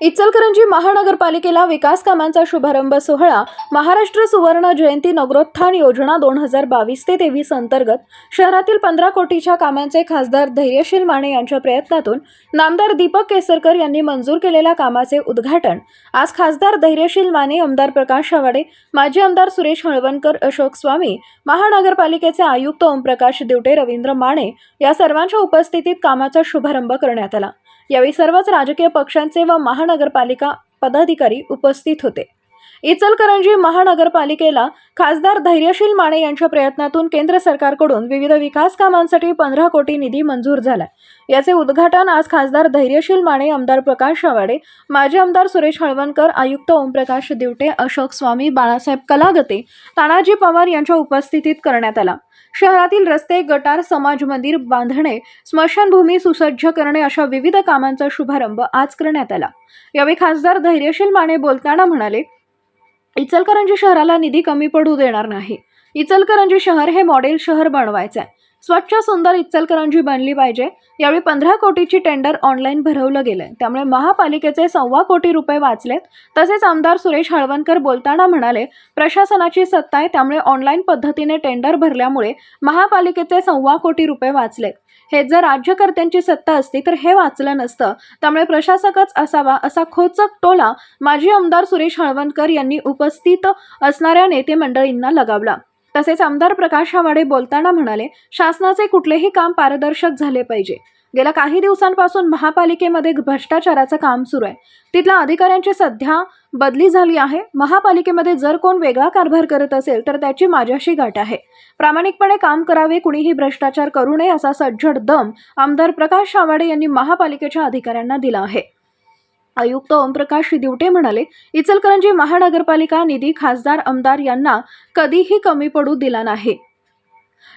इचलकरंजी महानगरपालिकेला विकास कामांचा शुभारंभ सोहळा महाराष्ट्र सुवर्ण जयंती नगरोत्थान योजना दोन हजार बावीस ते तेवीस अंतर्गत शहरातील पंधरा कोटीच्या कामांचे खासदार धैर्यशील माने यांच्या प्रयत्नातून नामदार दीपक केसरकर यांनी मंजूर केलेल्या कामाचे उद्घाटन. आज खासदार धैर्यशील माने आमदार प्रकाश आवाडे माजी आमदार सुरेश हळवणकर अशोक स्वामी महानगरपालिकेचे आयुक्त ओमप्रकाश दिवटे रवींद्र माने या सर्वांच्या उपस्थितीत कामाचा शुभारंभ करण्यात आला. यावेळी सर्वच राजकीय पक्षांचे व महानगरपालिका पदाधिकारी उपस्थित होते. इचलकरंजी महानगरपालिकेला खासदार धैर्यशील माने यांच्या प्रयत्नातून केंद्र सरकारकडून विविध विकास कामांसाठी पंधरा कोटी निधी मंजूर झाला. याचे उद्घाटन आज खासदार धैर्यशील माने आमदार प्रकाश आवाडे माजी आमदार सुरेश हळवणकर आयुक्त ओमप्रकाश दिवटे अशोक स्वामी बाळासाहेब कलागते तानाजी पवार यांच्या उपस्थितीत करण्यात आला. शहरातील रस्ते गटार समाज मंदिर बांधणे स्मशानभूमी सुसज्ज करणे अशा विविध कामांचा शुभारंभ आज करण्यात आला. यावेळी खासदार धैर्यशील माने बोलताना म्हणाले इचलकरंजी शहराला निधी कमी पडू देणार नाही. इचलकरंजी शहर हे मॉडेल शहर बनवायचं आहे स्वच्छ सुंदर इचलकरंजी बनली पाहिजे. यावेळी पंधरा कोटीची टेंडर ऑनलाईन भरवलं गेलंय. त्यामुळे महापालिकेचे सव्वा कोटी रुपये वाचलेत. तसेच आमदार सुरेश हळवणकर बोलताना म्हणाले प्रशासनाची सत्ता आहे त्यामुळे ऑनलाईन पद्धतीने टेंडर भरल्यामुळे महापालिकेचे सव्वा कोटी रुपये वाचलेत. हे जर राज्यकर्त्यांची सत्ता असती तर हे वाचलं नसतं. त्यामुळे प्रशासकच असावा असा खोचक टोला माजी आमदार सुरेश हळवणकर यांनी उपस्थित असणाऱ्या नेते मंडळींना लगावला. तसेच आमदार प्रकाश आवाडे बोलताना म्हणाले शासनाचे कुठलेही काम पारदर्शक झाले पाहिजे. गेल्या काही दिवसांपासून महापालिकेमध्ये भ्रष्टाचाराचं काम सुरू आहे. तिथल्या अधिकाऱ्यांची सध्या बदली झाली आहे. महापालिकेमध्ये जर कोण वेगळा कारभार करत असेल तर त्याची माझ्याशी गाठ आहे. प्रामाणिकपणे काम करावे कुणीही भ्रष्टाचार करू नये असा सज्जड दम आमदार प्रकाश आवाडे यांनी महापालिकेच्या अधिकाऱ्यांना दिला आहे. आयुक्त ओमप्रकाश दिवटे म्हणाले इचलकरंजी महानगरपालिका निधी खासदार आमदार यांना कधीही कमी पडू दिला नाही.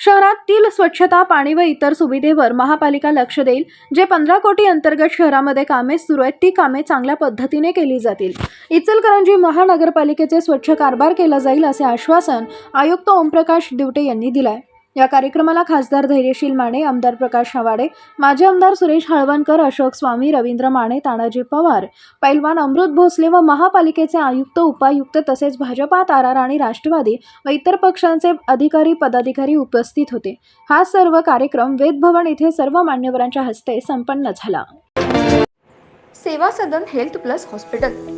शहरातील स्वच्छता पाणी व इतर सुविधेवर महापालिका लक्ष देईल. जे पंधरा कोटी अंतर्गत शहरामध्ये कामे सुरू आहेत ती कामे चांगल्या पद्धतीने केली जातील. इचलकरंजी महानगरपालिकेचे स्वच्छ कारभार केला जाईल असे आश्वासन आयुक्त ओमप्रकाश दिवटे यांनी दिलाय. या कार्यक्रमाला खासदार धैर्यशील माने आमदार प्रकाश हवाडे माजी आमदार सुरेश हळवणकर अशोक स्वामी रवींद्र माने तानाजी पवार पैलवान अमृत भोसले व महापालिकेचे आयुक्त उपायुक्त तसेच भाजपा तारार आणि राष्ट्रवादी व इतर पक्षांचे अधिकारी पदाधिकारी उपस्थित होते. हा सर्व कार्यक्रम वेदभवन इथे सर्व मान्यवरांच्या हस्ते संपन्न झाला. Seva Sadan health plus hospital.